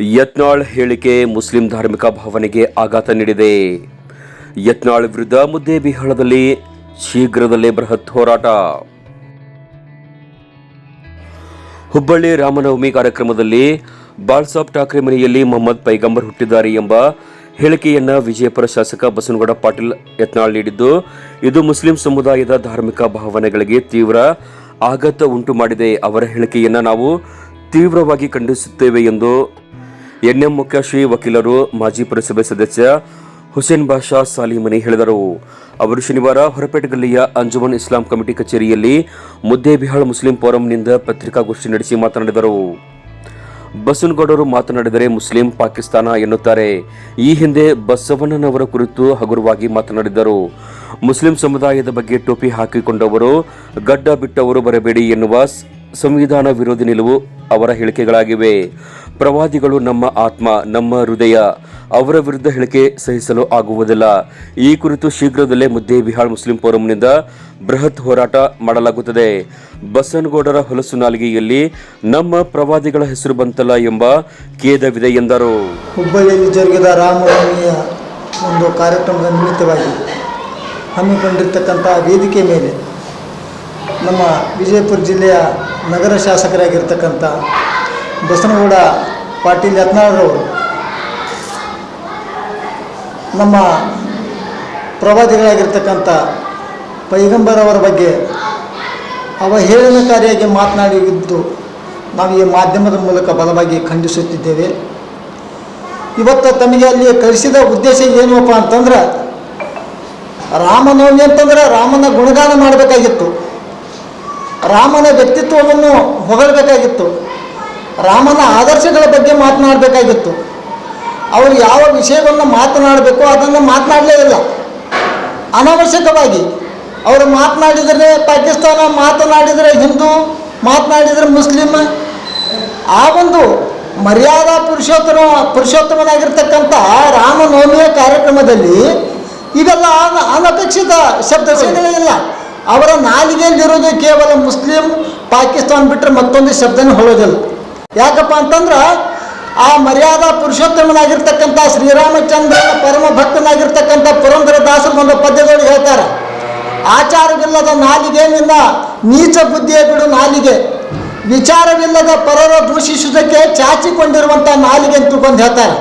ಯತ್ನಾಳ್ ಹೇಳಿಕೆ ಮುಸ್ಲಿಂ ಧಾರ್ಮಿಕ ಭಾವನೆಗೆ ಆಘಾತ ನೀಡಿದೆ. ಯತ್ನಾಳ್ ವಿರುದ್ಧ ಮುದ್ದೇಬಿಹಾಳದಲ್ಲಿ ಶೀಘ್ರದಲ್ಲೇ ಬೃಹತ್ ಹೋರಾಟ. ಹುಬ್ಬಳ್ಳಿ ರಾಮನವಮಿ ಕಾರ್ಯಕ್ರಮದಲ್ಲಿ ಬಾಳ್ಸಾಬ್ ಠಾಕ್ರೆ ಮನೆಯಲ್ಲಿ ಮೊಹಮ್ಮದ್ ಪೈಗಂಬರ್ ಹುಟ್ಟಿದ್ದಾರೆ ಎಂಬ ಹೇಳಿಕೆಯನ್ನ ವಿಜಯಪುರ ಶಾಸಕ ಬಸನಗೌಡ ಪಾಟೀಲ್ ಯತ್ನಾಳ್ ನೀಡಿದ್ದು, ಇದು ಮುಸ್ಲಿಂ ಸಮುದಾಯದ ಧಾರ್ಮಿಕ ಭಾವನೆಗಳಿಗೆ ತೀವ್ರ ಆಘಾತ ಉಂಟು ಮಾಡಿದೆ. ಅವರ ಹೇಳಿಕೆಯನ್ನು ನಾವು ತೀವ್ರವಾಗಿ ಖಂಡಿಸುತ್ತೇವೆ ಎಂದು ಎನ್ಎಂ ಮುಖ್ಯಶ್ರೀ ವಕೀಲರು ಮಾಜಿ ಪುರಸಭೆ ಸದಸ್ಯ ಹುಸೇನ್ ಬಾಷಾ ಸಾಲಿಮನಿ ಹೇಳಿದರು. ಅವರು ಶನಿವಾರ ಹೊರಪೇಟೆ ಗಲ್ಲಿಯ ಅಂಜುಮನ್ ಇಸ್ಲಾಂ ಕಮಿಟಿ ಕಚೇರಿಯಲ್ಲಿ ಮುದ್ದೇಬಿಹಾಳ್ ಮುಸ್ಲಿಂ ಫೋರಂನಿಂದ ಪತ್ರಿಕಾಗೋಷ್ಠಿ ನಡೆಸಿ ಮಾತನಾಡಿದರು. ಬಸವನಗೌಡರು ಮಾತನಾಡಿದರೆ ಮುಸ್ಲಿಂ ಪಾಕಿಸ್ತಾನ ಎನ್ನುತ್ತಾರೆ. ಈ ಹಿಂದೆ ಬಸವಣ್ಣನವರ ಕುರಿತು ಹಗುರವಾಗಿ ಮಾತನಾಡಿದ್ದರು. ಮುಸ್ಲಿಂ ಸಮುದಾಯದ ಬಗ್ಗೆ ಟೋಪಿ ಹಾಕಿಕೊಂಡವರು, ಗಡ್ಡ ಬಿಟ್ಟವರು ಬರಬೇಡಿ ಎನ್ನುವ ಸಂವಿಧಾನ ವಿರೋಧಿ ನಿಲುವು ಅವರ ಹೇಳಿಕೆಗಳಾಗಿವೆ. ಪ್ರವಾದಿಗಳು ನಮ್ಮ ಆತ್ಮ, ನಮ್ಮ ಹೃದಯ, ಅವರ ವಿರುದ್ಧ ಹೇಳಿಕೆ ಸಹಿಸಲು ಆಗುವುದಿಲ್ಲ. ಈ ಕುರಿತು ಶೀಘ್ರದಲ್ಲೇ ಮುದ್ದೆ ಬಿಹಾಳ್ ಮುಸ್ಲಿಂ ಫೋರಂನಿಂದ ಬೃಹತ್ ಹೋರಾಟ ಮಾಡಲಾಗುತ್ತದೆ. ಬಸನಗೌಡರ ಹೊಲಸು ನಾಲಿಗೆಯಲ್ಲಿ ನಮ್ಮ ಪ್ರವಾದಿಗಳ ಹೆಸರು ಬಂತಲ್ಲ ಎಂಬ ಖೇದವಿದೆ ಎಂದರು. ಹುಬ್ಬಳ್ಳಿಯಲ್ಲಿ ಜರುಗಿದ ರಾಮನವಮಿಯ ಒಂದು ಕಾರ್ಯಕ್ರಮದ ನಿಮಿತ್ತವಾಗಿ ಹಮ್ಮಿಕೊಂಡಿರ್ತಕ್ಕಂಥ ವೇದಿಕೆ ಮೇಲೆ ನಮ್ಮ ವಿಜಯಪುರ ಜಿಲ್ಲೆಯ ನಗರ ಶಾಸಕರಾಗಿರ್ತಕ್ಕಂಥ ಬಸನಗೌಡ ಪಾಟೀಲ್ ಯತ್ನಾಳರವರು ನಮ್ಮ ಪ್ರವಾದಿಗಳಾಗಿರ್ತಕ್ಕಂಥ ಪೈಗಂಬರ್ ಅವರ ಬಗ್ಗೆ ಅವಹೇಳನಕಾರಿಯಾಗಿ ಮಾತನಾಡಿದ್ದು ನಾವು ಈ ಮಾಧ್ಯಮದ ಮೂಲಕ ಬಲವಾಗಿ ಖಂಡಿಸುತ್ತಿದ್ದೇವೆ. ಇವತ್ತು ತಮಗೆ ಅಲ್ಲಿ ಕಳಿಸಿದ ಉದ್ದೇಶ ಏನಪ್ಪ ಅಂತಂದ್ರೆ ರಾಮನವಮಿ ಅಂತಂದ್ರೆ ರಾಮನ ಗುಣಗಾನ ಮಾಡಬೇಕಾಗಿತ್ತು. ರಾಮನ ವ್ಯಕ್ತಿತ್ವವನ್ನು ಹೊಗಳಬೇಕಾಗಿತ್ತು. ರಾಮನ ಆದರ್ಶಗಳ ಬಗ್ಗೆ ಮಾತನಾಡಬೇಕಾಗಿತ್ತು. ಅವರು ಯಾವ ವಿಷಯವನ್ನು ಮಾತನಾಡಬೇಕು ಅದನ್ನು ಮಾತನಾಡಲೇ ಇಲ್ಲ. ಅನಾವಶ್ಯಕವಾಗಿ ಅವರು ಮಾತನಾಡಿದರೆ ಪಾಕಿಸ್ತಾನ, ಮಾತನಾಡಿದರೆ ಹಿಂದೂ, ಮಾತನಾಡಿದರೆ ಮುಸ್ಲಿಮ್ ಆ ಒಂದು ಮರ್ಯಾದಾ ಪುರುಷೋತ್ತಮ, ಪುರುಷೋತ್ತಮನಾಗಿರ್ತಕ್ಕಂಥ ರಾಮನವಮಿಯ ಕಾರ್ಯಕ್ರಮದಲ್ಲಿ ಇವೆಲ್ಲ ಅನ- ಅನಪೇಕ್ಷಿತ ಶಬ್ದ ಇಲ್ಲ. ಅವರ ನಾಲಿಗೆಯಲ್ಲಿರೋದು ಕೇವಲ ಮುಸ್ಲಿಂ ಪಾಕಿಸ್ತಾನ ಬಿಟ್ಟರೆ ಮತ್ತೊಂದು ಶಬ್ದನೂ ಹೊಳೋದಿಲ್ಲ. ಯಾಕಪ್ಪ ಅಂತಂದ್ರೆ ಆ ಮರ್ಯಾದಾ ಪುರುಷೋತ್ತಮನಾಗಿರ್ತಕ್ಕಂಥ ಶ್ರೀರಾಮಚಂದ್ರನ ಪರಮ ಭಕ್ತನಾಗಿರ್ತಕ್ಕಂಥ ಪುರಂದರ ದಾಸರ ಒಂದು ಪದ್ಯದೊಳಗೆ ಹೇಳ್ತಾರೆ, ಆಚಾರವಿಲ್ಲದ ನಾಲಿಗೆಯಿಂದ ನೀಚ ಬುದ್ಧಿಯ ಬಿಡು ನಾಲಿಗೆ. ವಿಚಾರವಿಲ್ಲದ ಪರರ ದೂಷಿಸುವುದಕ್ಕೆ ಚಾಚಿಕೊಂಡಿರುವಂಥ ನಾಲಿಗೆ ಅಂತ ತಿಳ್ಕೊಂಡು ಹೇಳ್ತಾರೆ.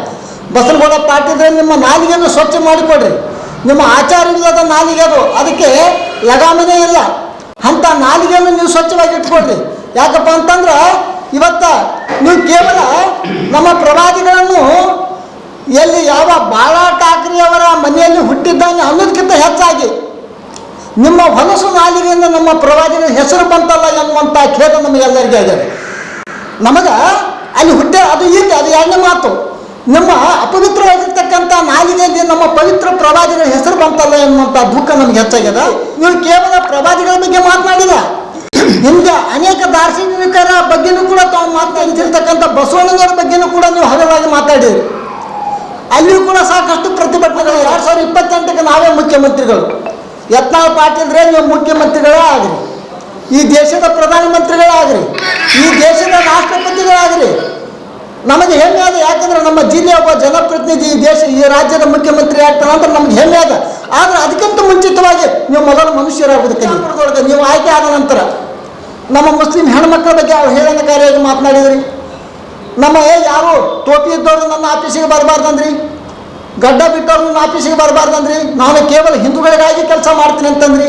ಬಸನಗೌಡ ಪಾಟಿದ್ರೆ ನಿಮ್ಮ ನಾಲಿಗೆಯನ್ನು ಸ್ವಚ್ಛ ಮಾಡಿಕೊಡ್ರಿ. ನಿಮ್ಮ ಆಚಾರವಿಲ್ಲದ ನಾಲಿಗೆ ಅದು. ಅದಕ್ಕೆ ಲಗಾಮನೇ ಇಲ್ಲ. ಅಂಥ ನಾಲಿಗೆಯನ್ನು ನೀವು ಸ್ವಚ್ಛವಾಗಿ ಇಟ್ಕೊಳ್ಳಿ. ಯಾಕಪ್ಪ ಅಂತಂದ್ರೆ ಇವತ್ತ ನೀವು ಕೇವಲ ನಮ್ಮ ಪ್ರವಾದಿಗಳನ್ನು ಎಲ್ಲಿ ಯಾವ ಬಾಳ ಠಾಕ್ರಿಯವರ ಮನೆಯಲ್ಲಿ ಹುಟ್ಟಿದ್ದಾನೆ ಅನ್ನೋದಕ್ಕಿಂತ ಹೆಚ್ಚಾಗಿ ನಿಮ್ಮ ಹೊಲಸು ನಾಲಿಗೆಯಿಂದ ನಮ್ಮ ಪ್ರವಾದಿಗಳ ಹೆಸರು ಬಂತಲ್ಲ ಎನ್ನುವಂಥ ಖೇದ ನಮಗೆಲ್ಲರಿಗೂ ಆಗಿದೆ ನಮಗೆ ಅಲ್ಲಿ ಹುಟ್ಟೆ, ಅದು ಇಲ್ಲಿ ಅದು ಎರಡನೇ ಮಾತು. ನಮ್ಮ ಅಪವಿತ್ರವಾಗಿರ್ತಕ್ಕಂಥ ನಾಲಿಗೆಯಲ್ಲಿ ನಮ್ಮ ಪವಿತ್ರ ಪ್ರವಾದಿಗಳ ಹೆಸರು ಬಂತಲ್ಲ ಎನ್ನುವಂಥ ದುಃಖ ನಮ್ಗೆ ಹೆಚ್ಚಾಗ್ಯದ. ನೀವು ಕೇವಲ ಪ್ರವಾದಿಗಳ ಬಗ್ಗೆ ಮಾತನಾಡಿದ ಹಿಂದೆ ಅನೇಕ ದಾರ್ಶನಿಕರ ಬಗ್ಗೆನೂ ಕೂಡ ತಾವು ಮಾತನಾಡಿದಿರ್ತಕ್ಕಂಥ ಬಸವಣ್ಣನವರ ಬಗ್ಗೆನೂ ಕೂಡ ನೀವು ಹಗಲಾಗಿ ಮಾತಾಡಿದ್ರಿ ಅಲ್ಲಿಯೂ ಕೂಡ ಸಾಕಷ್ಟು ಪ್ರತಿಭಟನೆಗಳು. ಎರಡು ಸಾವಿರದ ಇಪ್ಪತ್ತೆಂಟಕ್ಕೆ ನಾವೇ ಮುಖ್ಯಮಂತ್ರಿಗಳು. ಯತ್ನಾಳ್ ಪಾಟೀಲ್ರೆ ನೀವು ಮುಖ್ಯಮಂತ್ರಿಗಳೇ ಆಗ್ರಿ ಈ ದೇಶದ ಪ್ರಧಾನಮಂತ್ರಿಗಳೇ ಆಗ್ರಿ ಈ ದೇಶದ ರಾಷ್ಟ್ರಪತಿಗಳಾಗ್ರಿ. ನಮಗೆ ಹೆಮ್ಮೆ ಅದ ಯಾಕಂದ್ರೆ ನಮ್ಮ ಜಿಲ್ಲೆಯ ಒಬ್ಬ ಜನಪ್ರತಿನಿಧಿ ಈ ದೇಶ ಈ ರಾಜ್ಯದ ಮುಖ್ಯಮಂತ್ರಿ ಆಗ್ತಾನೆ ಅಂತ ನಮ್ಗೆ ಹೆಮ್ಮೆ ಅದ ಆದ್ರೆ ಅದಕ್ಕಿಂತ ಮುಂಚಿತವಾಗಿ ನೀವು ಮೊದಲು ಮನುಷ್ಯರಾಗೋದು ಕಲಿಯೊಳಗೆ ನೀವು ಆಯ್ಕೆ ಆದ ನಂತರ ನಮ್ಮ ಮುಸ್ಲಿಂ ಹೆಣ್ಮಕ್ಳ ಬಗ್ಗೆ ಅವ್ರು ಹೇಳನಕಾರಿಯಾಗಿ ಮಾತನಾಡಿದ್ರಿ. ನಮ್ಮ ಏ ಯಾರು ಟೋಪಿ ಇದ್ದವರು ನನ್ನ ಆಫೀಸಿಗೆ ಬರಬಾರ್ದಂದ್ರಿ? ಗಡ್ಡ ಬಿಟ್ಟವ್ರು ನನ್ನ ಆಫೀಸಿಗೆ ಬರಬಾರ್ದಂದ್ರಿ? ನಾನು ಕೇವಲ ಹಿಂದೂಗಳಿಗಾಗಿ ಕೆಲಸ ಮಾಡ್ತೀನಿ ಅಂತಂದ್ರಿ?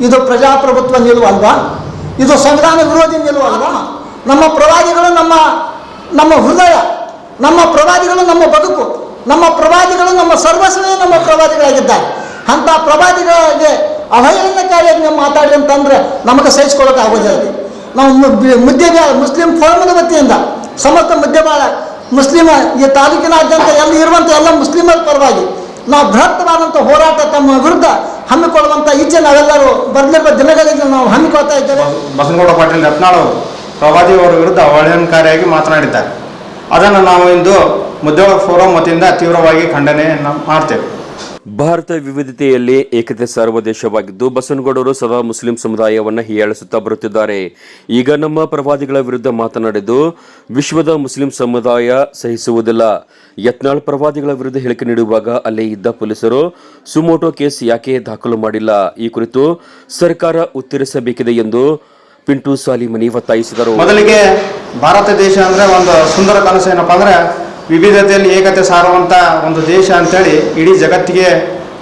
ಇದು ಪ್ರಜಾಪ್ರಭುತ್ವ ನಿಲುವಲ್ವಾ? ಇದು ಸಂವಿಧಾನ ವಿರೋಧಿ ನಿಲುವಲ್ವಾ? ನಮ್ಮ ಪ್ರವಾದಿಗಳು ನಮ್ಮ ನಮ್ಮ ಹೃದಯ, ನಮ್ಮ ಪ್ರವಾದಿಗಳು ನಮ್ಮ ಬದುಕು, ನಮ್ಮ ಪ್ರವಾದಿಗಳು ನಮ್ಮ ಸರ್ವಸ್ವೇ ನಮ್ಮ ಪ್ರವಾದಿಗಳಾಗಿದ್ದಾರೆ. ಅಂಥ ಪ್ರವಾದಿಗಳಿಗೆ ಅವಹೇಳನಕಾರಿಯಾಗಿ ನೀವು ಮಾತಾಡಿ ಅಂತಂದರೆ ನಮಗೆ ಸಹಿಸ್ಕೊಳ್ಳೋಕೆ ಆಗೋದಿಲ್ಲ ನಾವು ಮುದ್ದೆ ಮುಸ್ಲಿಂ ಫೋರಮದ ವತಿಯಿಂದ, ಸಮಸ್ತ ಮುದ್ದೆಬಾಳ ಮುಸ್ಲಿಮ ಈ ತಾಲೂಕಿನಾದ್ಯಂತ ಎಲ್ಲ ಇರುವಂಥ ಎಲ್ಲ ಮುಸ್ಲಿಮರ ಪರವಾಗಿ ನಾವು ಬೃಹತ್ತವಾದಂಥ ಹೋರಾಟ ತಮ್ಮ ವಿರುದ್ಧ ಹಮ್ಮಿಕೊಳ್ಳುವಂಥ ಈಚೆ ನಾವೆಲ್ಲರೂ ಬರಲಿರುವ ದಿನಗಳಲ್ಲಿ ನಾವು ಹಮ್ಮಿಕೊಳ್ತಾ ಇದ್ದೇವೆ. ಬಸನಗೌಡ ಪಾಟೀಲ್, ಯತ್ನಾಳ್ ಅವರು. ಪ್ರವಾದಿಯವರ ವಿರುದ್ಧ ಅವಹೇಳನಕಾರಿಯಾಗಿ ಮಾತನಾಡಿದ್ದಾರೆ. ಅದನ್ನು ನಾವು ಇಂದು ಮುದ್ದೋಳ ಫೋರಂ ವತಿಯಿಂದ ತೀವ್ರವಾಗಿ ಖಂಡನೆಯನ್ನು ಮಾಡ್ತೇವೆ. ಭಾರತ ವಿವಿಧತೆಯಲ್ಲಿ ಏಕತೆ ಸಾರುವ ದೇಶವಾಗಿದ್ದು ಬಸವನಗೌಡರು ಸದಾ ಮುಸ್ಲಿಂ ಸಮುದಾಯವನ್ನು ಹೀಯಾಳಿಸುತ್ತಾ ಬರುತ್ತಿದ್ದಾರೆ. ಈಗ ನಮ್ಮ ಪ್ರವಾದಿಗಳ ವಿರುದ್ಧ ಮಾತನಾಡಿದ್ದು, ವಿಶ್ವದ ಮುಸ್ಲಿಂ ಸಮುದಾಯ ಸಹಿಸುವುದಿಲ್ಲ. ಯತ್ನಾಳ್ ಪ್ರವಾದಿಗಳ ವಿರುದ್ಧ ಹೇಳಿಕೆ ನೀಡುವಾಗ ಅಲ್ಲೇ ಇದ್ದ ಪೊಲೀಸರು, ಸುಮೋಟೋ ಕೇಸ್ ಯಾಕೆ ದಾಖಲು ಮಾಡಿಲ್ಲ? ಈ ಕುರಿತು ಸರ್ಕಾರ ಉತ್ತರಿಸಬೇಕಿದೆ ಎಂದು ಪಿಂಟು ಸಾಲಿಮನಿ ಒತ್ತಾಯಿಸಿದರು. ಮೊದಲಿಗೆ ಭಾರತ ದೇಶ ಅಂದ್ರೆ ಒಂದು ಸುಂದರ ಕನಸು ಏನಪ್ಪ ಅಂದ್ರೆ ವಿವಿಧತೆಯಲ್ಲಿ ಏಕತೆ ಸಾರುವಂತ ಒಂದು ದೇಶ ಅಂತೇಳಿ ಇಡೀ ಜಗತ್ತಿಗೆ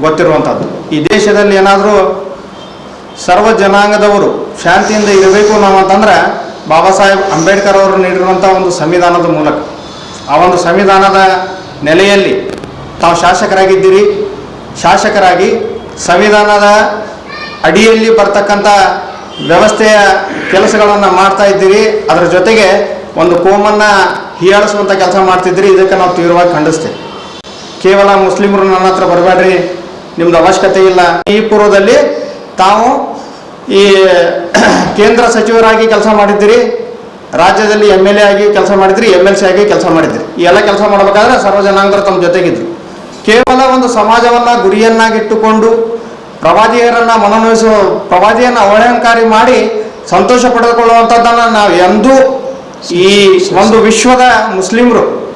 ಗೊತ್ತಿರುವಂಥದ್ದು ಈ ದೇಶದಲ್ಲಿ ಏನಾದರೂ ಸರ್ವ ಜನಾಂಗದವರು ಶಾಂತಿಯಿಂದ ಇರಬೇಕು ನಾವು ಅಂತಂದ್ರೆ ಬಾಬಾ ಸಾಹೇಬ್ ಅಂಬೇಡ್ಕರ್ ಅವರು ನೀಡಿರುವಂಥ ಒಂದು ಸಂವಿಧಾನದ ಮೂಲಕ. ಆ ಒಂದು ಸಂವಿಧಾನದ ನೆಲೆಯಲ್ಲಿ ತಾವು ಶಾಸಕರಾಗಿದ್ದೀರಿ. ಶಾಸಕರಾಗಿ ಸಂವಿಧಾನದ ಅಡಿಯಲ್ಲಿ ಬರ್ತಕ್ಕಂಥ ವ್ಯವಸ್ಥೆಯ ಕೆಲಸಗಳನ್ನು ಮಾಡ್ತಾ ಇದ್ದೀರಿ. ಅದರ ಜೊತೆಗೆ ಒಂದು ಕೋಮನ್ನು ಹೀಯಾಳಿಸುವಂಥ ಕೆಲಸ ಮಾಡ್ತಿದ್ದೀರಿ. ಇದಕ್ಕೆ ನಾವು ತೀವ್ರವಾಗಿ ಖಂಡಿಸ್ತೇವೆ. ಕೇವಲ ಮುಸ್ಲಿಮರು ನನ್ನ ಹತ್ರ ಬರಬೇಡ್ರಿ. ನಿಮ್ದು ಅವಶ್ಯಕತೆ ಇಲ್ಲ. ಈ ಪೂರ್ವದಲ್ಲಿ ತಾವು ಈ ಕೇಂದ್ರ ಸಚಿವರಾಗಿ ಕೆಲಸ ಮಾಡಿದ್ದೀರಿ. ರಾಜ್ಯದಲ್ಲಿ ಎಂ ಎಲ್ ಎ ಆಗಿ ಕೆಲಸ ಮಾಡಿದ್ರಿ ಎಂ ಎಲ್ ಸಿ ಆಗಿ ಕೆಲಸ ಮಾಡಿದ್ರಿ. ಈ ಎಲ್ಲ ಕೆಲಸ ಮಾಡಬೇಕಾದ್ರೆ ಸರ್ವ ಜನಾಂಗರು ತಮ್ಮ ಜೊತೆಗಿದ್ರು. ಕೇವಲ ಒಂದು ಸಮಾಜವನ್ನ ಗುರಿಯನ್ನಾಗಿಟ್ಟುಕೊಂಡು ಪ್ರವಾದಿಯರನ್ನ ಮನನೊಲಿಸುವ ಪ್ರವಾದಿಯನ್ನ ಅವಹೇಳನಕಾರಿ ಮಾಡಿ ಸಂತೋಷ ಪಡೆದುಕೊಳ್ಳುವಂಥದ್ದನ್ನು ನಾವು ಎಂದೂ ಈ ಒಂದು ವಿಶ್ವದ ಮುಸ್ಲಿಮರು,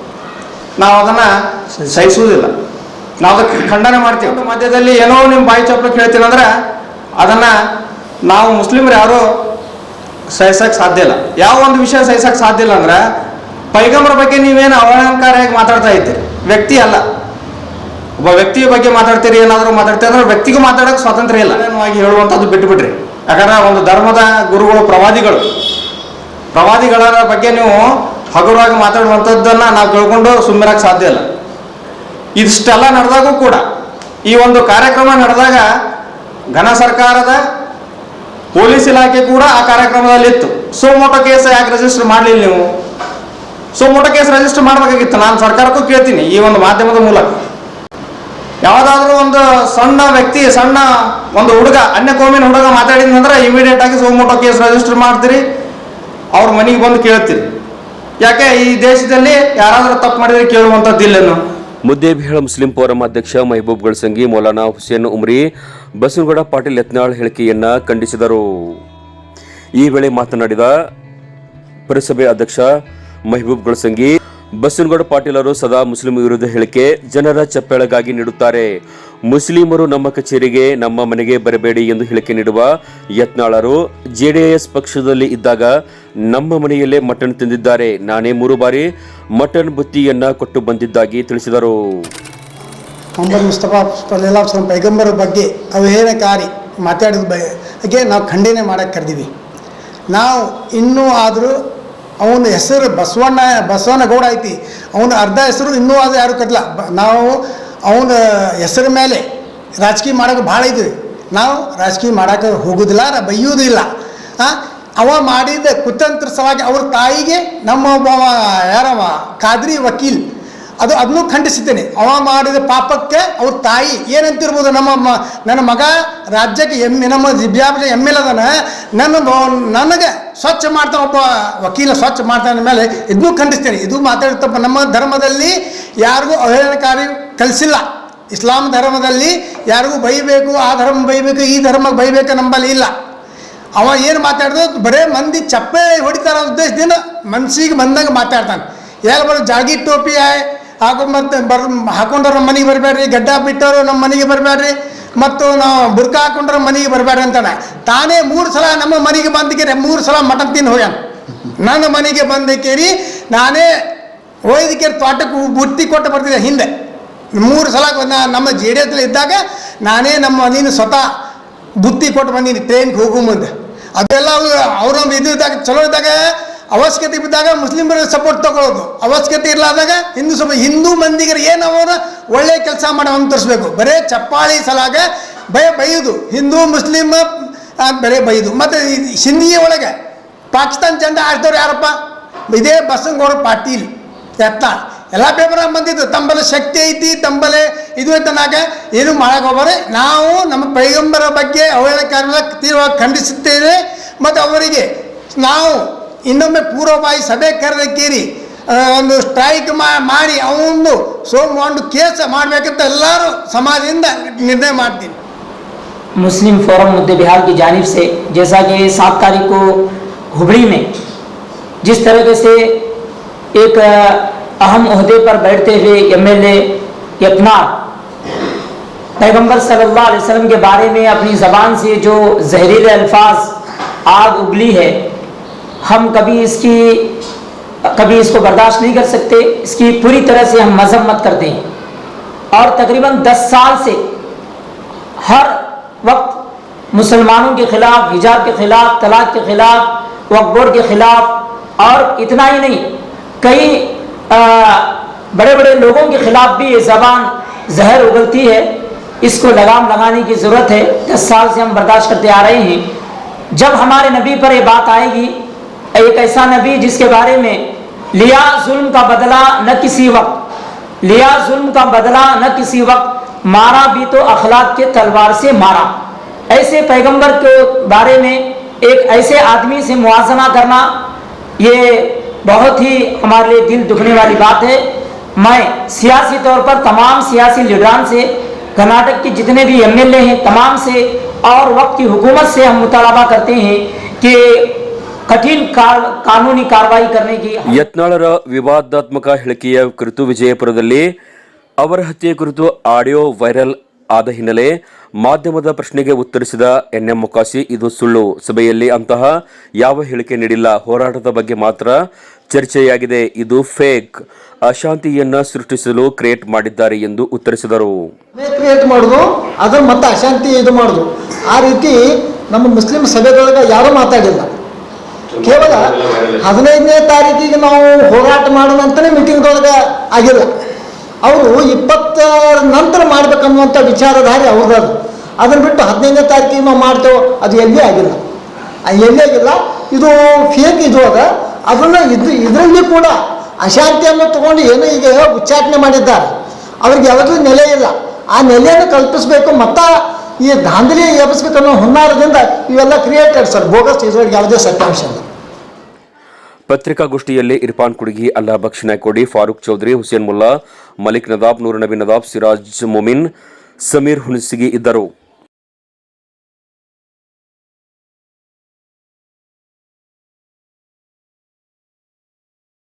ನಾವು ಅದನ್ನು ಸಹಿಸುವುದಿಲ್ಲ. ನಾವು ಅದಕ್ಕೆ ಖಂಡನೆ ಮಾಡ್ತೀವಿ. ಮಧ್ಯದಲ್ಲಿ ಏನೋ ನಿಮ್ಮ ಬಾಯಿ ಚಪ್ಪಲು ಕೇಳ್ತೀನಿ ಅಂದ್ರೆ ಅದನ್ನ ನಾವು ಮುಸ್ಲಿಮರು ಯಾರು ಸಹಿಸೋಕೆ ಸಾಧ್ಯ ಇಲ್ಲ. ಯಾವ ಒಂದು ವಿಷಯ ಸಹಿಸೋಕೆ ಸಾಧ್ಯ ಇಲ್ಲ ಅಂದ್ರೆ, ಪೈಗಂಬರ ಬಗ್ಗೆ ನೀವೇನು ಅವಹೇಳನಕಾರಿಯಾಗಿ ಮಾತಾಡ್ತಾ ಇದ್ದೀರಿ? ವ್ಯಕ್ತಿ ಅಲ್ಲ. ಒಬ್ಬ ವ್ಯಕ್ತಿಯ ಬಗ್ಗೆ ಮಾತಾಡ್ತೀರಿ ಏನಾದರೂ ಮಾತಾಡ್ತೀರಿ ಅಂದ್ರೆ ವ್ಯಕ್ತಿಗೂ ಮಾತಾಡೋಕೆ ಸ್ವಾತಂತ್ರ್ಯ ಇಲ್ಲ. ಆಗಿ ಹೇಳುವಂಥದ್ದು ಬಿಟ್ಟುಬಿಡ್ರಿ. ಯಾಕಂದ್ರೆ ಒಂದು ಧರ್ಮದ ಗುರುಗಳು ಪ್ರವಾದಿಗಳು. ಪ್ರವಾದಿಗಳ ಬಗ್ಗೆ ನೀವು ಹಗುರವಾಗಿ ಮಾತಾಡುವಂಥದ್ದನ್ನು ನಾವು ತಿಳ್ಕೊಂಡು ಸುಮ್ಮನಿರಕ್ಕೆ ಸಾಧ್ಯ ಇಲ್ಲ. ಇದಿಷ್ಟೆಲ್ಲ ನಡೆದಾಗೂ ಕೂಡ ಈ ಒಂದು ಕಾರ್ಯಕ್ರಮ ನಡೆದಾಗ ಘನ ಸರ್ಕಾರದ ಪೊಲೀಸ್ ಇಲಾಖೆ ಕೂಡ ಆ ಕಾರ್ಯಕ್ರಮದಲ್ಲಿ ಇತ್ತು. ಸೋಮೋಟೋ ಕೇಸ್ ಯಾಕೆ ರಿಜಿಸ್ಟರ್ ಮಾಡಲಿಲ್ಲ ನೀವು? ಸೋಮೋಟೋ ಕೇಸ್ ರಿಜಿಸ್ಟರ್ ಮಾಡಬೇಕಾಗಿತ್ತು. ನಾನು ಸರ್ಕಾರಕ್ಕೂ ಕೇಳ್ತೀನಿ ಈ ಒಂದು ಮಾಧ್ಯಮದ ಮೂಲಕ. ಯಾವುದಾದ್ರೂ ಒಂದು ಸಣ್ಣ ವ್ಯಕ್ತಿ, ಸಣ್ಣ ಒಂದು ಹುಡುಗ ಅನ್ಯ ಕೋಮಿನ ಹುಡುಗ ಮಾತಾಡಿದ್ನಂದ್ರೆ ಇಮಿಡಿಯೇಟ್ ಆಗಿ ಸೋಮೋಟೋ ಕೇಸ್ ರಿಜಿಸ್ಟರ್ ಮಾಡ್ತೀರಿ. ಅವ್ರ ಮನೆಗೆ ಬಂದು ಕೇಳ್ತೀರಿ. ಯಾಕೆ, ಈ ದೇಶದಲ್ಲಿ ಯಾರಾದರೂ ತಪ್ಪು ಮಾಡಿದ್ರೆ ಕೇಳುವಂಥದ್ದಿಲ್ಲೇನು ಮುದ್ದೇಬಿಹಾಳ ಮುಸ್ಲಿಂ ಫೋರಂ ಅಧ್ಯಕ್ಷ ಮೆಹಬೂಬ್ ಗಳಸಂಗಿ ಮೌಲಾನಾ ಹುಸೇನ್ ಉಮ್ರಿ, ಬಸವನಗೌಡ ಪಾಟೀಲ್ ಯತ್ನಾಳ್ ಹೇಳಿಕೆಯನ್ನ ಖಂಡಿಸಿದರು. ಈ ವೇಳೆ ಮಾತನಾಡಿದ ಪುರಸಭೆ ಅಧ್ಯಕ್ಷ ಮೆಹಬೂಬ್ ಗಳಸಂಗಿ ಬಸವನಗೌಡ ಪಾಟೀಲರು ಸದಾ ಮುಸ್ಲಿಂ ವಿರುದ್ಧ ಹೇಳಿಕೆ ಜನರ ಚಪ್ಪೆಳಗಾಗಿ ನೀಡುತ್ತಾರೆ. ಮುಸ್ಲಿಮರು ನಮ್ಮ ಕಚೇರಿಗೆ, ನಮ್ಮ ಮನೆಗೆ ಬರಬೇಡಿ ಎಂದು ಹೇಳಿಕೆ ನೀಡುವ ಯತ್ನಾಳರು ಜೆಡಿಎಸ್ ಪಕ್ಷದಲ್ಲಿ ಇದ್ದಾಗ ನಮ್ಮ ಮನೆಯಲ್ಲೇ ಮಟನ್ ತಿಂದಿದ್ದಾರೆ. ನಾನೇ ಮೂರು ಬಾರಿ ಮಟನ್ ಬುತ್ತಿಯನ್ನ ಕೊಟ್ಟು ಬಂದಿದ್ದಾಗಿ ತಿಳಿಸಿದರು. ಪೈಗಂಬರ ಬಗ್ಗೆ ಅವಹೇಳನಕಾರಿ ಮಾತಾಡಿದ ಬಗ್ಗೆ ನಾವು ಖಂಡನೆ ಮಾಡಕ್ಕೆ ಕರೆದಿವಿ. ನಾವು ಇನ್ನೂ ಆದರೂ ಅವನ ಹೆಸರು ಬಸವಣ್ಣ, ಬಸವನಗೌಡ ಐತಿ. ಅವನ ಅರ್ಧ ಹೆಸರು ಇನ್ನೂ ಅದು ಯಾರು ಕಟ್ಲ. ನಾವು ಅವನ ಹೆಸರು ಮೇಲೆ ರಾಜಕೀಯ ಮಾಡೋಕೆ ಭಾಳ ಇದ್ವಿ. ನಾವು ರಾಜಕೀಯ ಮಾಡೋಕೆ ಹೋಗೋದಿಲ್ಲ ಬೈಯೋದಿಲ್ಲ ಅವ ಮಾಡಿದ ಕುತಂತ್ರ ಸಲುವಾಗಿ ಅವ್ರ ತಾಯಿಗೆ ನಮ್ಮ ಯಾರವ, ಖಾದ್ರಿ ವಕೀಲ್ ಅದು ಅದನ್ನು ಖಂಡಿಸಿದ್ದೇನೆ ಅವ ಮಾಡಿದ ಪಾಪಕ್ಕೆ ಅವ್ರ ತಾಯಿ ಏನಂತಿರ್ಬೋದು, ನಮ್ಮ ನನ್ನ ಮಗ ರಾಜ್ಯಕ್ಕೆ ಎಂ ನಮ್ಮ ವಿದ್ಯಾಭ್ಯಾಸ ಎಂ ಎಲ್ ಅದನ, ನನ್ನ ನನಗೆ ಸ್ವಚ್ಛ ಮಾಡ್ತಾನೆ, ಒಬ್ಬ ವಕೀಲ ಸ್ವಚ್ಛ ಮಾಡ್ತಾನೆ ಮೇಲೆ ಇದನ್ನು ಖಂಡಿಸ್ತೇನೆ. ಇದು ಮಾತಾಡ್ತಪ್ಪ ನಮ್ಮ ಧರ್ಮದಲ್ಲಿ ಯಾರಿಗೂ ಅವಹೇಳನಕಾರಿ ಕಲಿಸಿಲ್ಲ. ಇಸ್ಲಾಂ ಧರ್ಮದಲ್ಲಿ ಯಾರಿಗೂ ಬೈಬೇಕು, ಆ ಧರ್ಮ ಬೈಬೇಕು, ಈ ಧರ್ಮ ಬೈಬೇಕು ನಂಬಲ್ಲಿ ಇಲ್ಲ. ಅವ ಏನು ಮಾತಾಡ್ದು ಬರೇ ಮಂದಿ ಚಪ್ಪೆ ಹೊಡಿತಾರ ಉದ್ದೇಶದಿಂದ ಮನ್ಸಿಗೆ ಬಂದಂಗೆ ಮಾತಾಡ್ತಾನೆ. ಯಾರು ಬರೋ ಜಾಗಿ ಟೋಪಿ ಹಾಕೊಂಬರ್ತ ಬರ್ ಹಾಕೊಂಡ್ರೆ ನಮ್ಮ ಮನೆಗೆ ಬರಬೇಡ್ರಿ, ಗಡ್ಡ ಬಿಟ್ಟವರು ನಮ್ಮ ಮನೆಗೆ ಬರಬೇಡ್ರಿ, ಮತ್ತು ನಾವು ಬುರ್ಕ ಹಾಕೊಂಡ್ರೆ ಮನೆಗೆ ಬರಬೇಡ್ರಿ ಅಂತಾನೆ. ತಾನೇ ಮೂರು ಸಲ ನಮ್ಮ ಮನೆಗೆ ಬಂದಕ್ಕೆ ಮೂರು ಸಲ ಮಟನ್ ತಿಂದು ಹೋಗ್ಯಾನ. ನನ್ನ ಮನೆಗೆ ಬಂದಕ್ಕೇರಿ ನಾನೇ ಒಯ್ದಕ್ಕೆ ತೋಟಕ್ಕೆ ಬುತ್ತಿ ಕೊಟ್ಟು ಬರ್ತಿದ್ದೆ ಹಿಂದೆ. ಮೂರು ಸಲ ನಮ್ಮ ಜೆ ಡಿ ಎಸ್ ಇದ್ದಾಗ ನಾನೇ ನಮ್ಮ ನೀನು ಸ್ವತಃ ಬುತ್ತಿ ಕೊಟ್ಟು ಬಂದೀನಿ ಟ್ರೈನ್ಗೆ ಹೋಗೋ ಮುಂದೆ. ಅದೆಲ್ಲ ಅವ್ರ ಇದು ಇದ್ದಾಗ, ಚಲೋ ಇದ್ದಾಗ ಅವಶ್ಯಕತೆ ಬಿದ್ದಾಗ ಮುಸ್ಲಿಮರ ಸಪೋರ್ಟ್ ತಗೊಳ್ಳೋದು. ಅವಶ್ಯಕತೆ ಇರಲಾದಾಗ ಹಿಂದೂ ಸಮ, ಹಿಂದೂ ಮಂದಿಗರು ಏನು ಅವರ ಒಳ್ಳೆ ಕೆಲಸ ಮಾಡೋ ತೋರಿಸ್ಬೇಕು. ಬರೇ ಚಪ್ಪಾಳಿ ಸಲಾಗ ಭಯ ಬೈಯುದು. ಹಿಂದೂ, ಮುಸ್ಲಿಮ್ ಬರೇ ಬೈಯೋದು. ಮತ್ತು ಹಿಂದಿಯ ಒಳಗೆ ಪಾಕಿಸ್ತಾನ ಚಂದ ಆಡ್ದವ್ರು ಯಾರಪ್ಪ? ಇದೇ ಬಸಂಗೌಡ ಪಾಟೀಲ್. ಎತ್ತ. ಎಲ್ಲ ಪೇಪರ್ ಬಂದಿದ್ದು. ತಂಬಲೆ ಶಕ್ತಿ ಐತಿ, ತಂಬಲೆ ಇದು ಅಂತನಾಗ ಏನು ಮಾಡಕ್ಕೆ ಹೋಗ್ಬಾರೆ ನಾವು ನಮ್ಮ ಪೈಗಂಬರ ಬಗ್ಗೆ ಅವಹೇಳನಕಾರನ ತೀವ್ರವಾಗಿ ಖಂಡಿಸುತ್ತೇವೆ. ಮತ್ತು ಅವರಿಗೆ ನಾವು ಇನ್ನೊಮ್ಮೆ ಪೂರ್ವಭಾವಿ ಸಭೆ ಕರೆದಕ್ಕೀರಿ. ಒಂದು ಸ್ಟ್ರೈಕ್ ಮಾಡಿ ಅವನು ಸೋಮು ಒಂದು ಕೇಸ್ ಮಾಡಬೇಕಂತ ಎಲ್ಲರೂ ಸಮಾಜದಿಂದ ನಿರ್ಣಯ ಮಾಡ್ತೀನಿ. مسلم فورم مدعی بہار کی جانب سے جیسا کہ سات تاریخ کو ہبڑی میں جس طریقے سے ایک اہم عہدے پر بیٹھتے ہوئے ایم ایل اے یپنار پیغمبر صلی اللہ علیہ وسلم کے بارے میں اپنی زبان سے جو زہریلے الفاظ آگ اگلی ہے ہم کبھی اس کی کبھی اس کو برداشت نہیں کر سکتے، اس کی پوری طرح سے ہم مذمت کرتے ہیں اور تقریباً دس سال سے ہر وقت مسلمانوں کے خلاف، حجاب کے خلاف، طلاق کے خلاف وقبور کے خلاف، اور اتنا ہی نہیں، کئی بڑے بڑے لوگوں کے خلاف بھی یہ زبان زہر اگلتی ہے۔ اس کو لگام لگانے کی ضرورت ہے۔ دس سال سے ہم برداشت کرتے آ رہے ہیں۔ جب ہمارے نبی پر یہ بات آئے گی ایک ایسا نبی جس کے بارے میں لیا ظلم کا بدلہ نہ کسی وقت، لیا ظلم کا بدلہ نہ کسی وقت، مارا بھی تو اخلاق کے تلوار سے مارا۔ ایسے پیغمبر کے بارے میں ایک ایسے آدمی سے موازنہ کرنا، یہ بہت ہی ہمارے لیے دل دکھنے والی بات ہے۔ میں سیاسی طور پر تمام سیاسی لیڈران سے، کرناٹک کے جتنے بھی ایم ایل اے ہیں، تمام سے اور وقت کی حکومت سے ہم مطالبہ کرتے ہیں کہ ಕಠಿಣ ಕಾನೂನಿ ಕಾರ್ವಾಯಿ ಕರ್ನೆಗೆ ಯತ್ನಾಳರ ವಿವಾದಾತ್ಮಕ ಹೇಳಿಕೆಯ ಕುರಿತು ವಿಜಯಪುರದಲ್ಲಿ ಅವರ ಹತ್ಯೆ ಕುರಿತು ಆಡಿಯೋ ವೈರಲ್ ಆದ ಹಿನ್ನೆಲೆ ಮಾಧ್ಯಮದ ಪ್ರಶ್ನೆಗೆ ಉತ್ತರಿಸಿದ ಎನ್ ಎಂ ಇದು ಸುಳ್ಳು. ಸಭೆಯಲ್ಲಿ ಅಂತಹ ಯಾವ ಹೇಳಿಕೆ ನೀಡಿಲ್ಲ. ಹೋರಾಟದ ಬಗ್ಗೆ ಮಾತ್ರ ಚರ್ಚೆಯಾಗಿದೆ. ಇದು ಫೇಕ್. ಅಶಾಂತಿಯನ್ನ ಸೃಷ್ಟಿಸಲು ಕ್ರಿಯೇಟ್ ಮಾಡಿದ್ದಾರೆ ಎಂದು ಉತ್ತರಿಸಿದರು. ಕ್ರಿಯೇಟ್ ಮಾಡುದು ಅದ್ರ ಮತ್ತೆ ಅಶಾಂತಿ ಇದು ಮಾಡುದು. ಆ ರೀತಿ ನಮ್ಮ ಮುಸ್ಲಿಂ ಸಭೆಗಳಿಗೆ ಯಾರು ಮಾತಾಡಿಲ್ಲ. ಕೇವಲ ಹದಿನೈದನೇ ತಾರೀಕಿಗೆ ನಾವು ಹೋರಾಟ ಮಾಡೋಣ ಅಂತಲೇ ಮೀಟಿಂಗ್ದೊಳಗೆ ಆಗಿಲ್ಲ. ಅವರು ಇಪ್ಪತ್ತರ ನಂತರ ಮಾಡ್ಬೇಕನ್ನುವಂಥ ವಿಚಾರಧಾರೆ ಅವ್ರದ್ದು ಅದನ್ನು ಬಿಟ್ಟು ಹದಿನೈದನೇ ತಾರೀಕಿಗೆ ನಾವು ಮಾಡ್ತೇವೆ, ಅದು ಎಲ್ಲಿ ಆಗಿಲ್ಲ. ಎಲ್ಲಿ ಆಗಿಲ್ಲ? ಇದು ಫೇಕ್ ಇದು ಅದ. ಅದನ್ನು ಇದು, ಇದರಲ್ಲಿ ಕೂಡ ಅಶಾಂತಿಯನ್ನು ತಗೊಂಡು ಏನು ಈಗ ಉಚ್ಚಾಟನೆ ಮಾಡಿದ್ದಾರೆ. ಅವ್ರಿಗೆ ಯಾವಾಗಲೂ ನೆಲೆ ಇಲ್ಲ. ಆ ನೆಲೆಯನ್ನು ಕಲ್ಪಿಸಬೇಕು, ಮತ್ತು ಈ ದಾಂಧಲಿ ಎಬ್ಬಿಸ್ಬೇಕನ್ನೋ ಹುನ್ನಾರದಿಂದ ಇವೆಲ್ಲ ಕ್ರಿಯೇಟೆಡ್ ಸರ್ ಬೋಗಸ್ ಇದ್ರೊಳಗೆ ಯಾವುದೇ ಸತ್ಯಾಂಶ ಇಲ್ಲ. ಪತ್ರಿಕಾಗೋಷ್ಠಿಯಲ್ಲಿ ಇರ್ಫಾನ್ ಕುಡುಗಿ, ಅಲ್ಲಾ ಬಕ್ಷಿ ನಾಯ್ಕೋಡಿ ಫಾರೂಕ್ ಚೌಧರಿ, ಹುಸೇನ್ ಮುಲ್ಲಾ, ಮಲಿಕ್ ನದಾಬ್, ನೂರ್ ನಬಿ ನದಾಬ್, ಸಿರಾಜ್ ಮೊಮಿನ್, ಸಮೀರ್ ಹುಣಸಿಗಿ ಇದ್ದರು.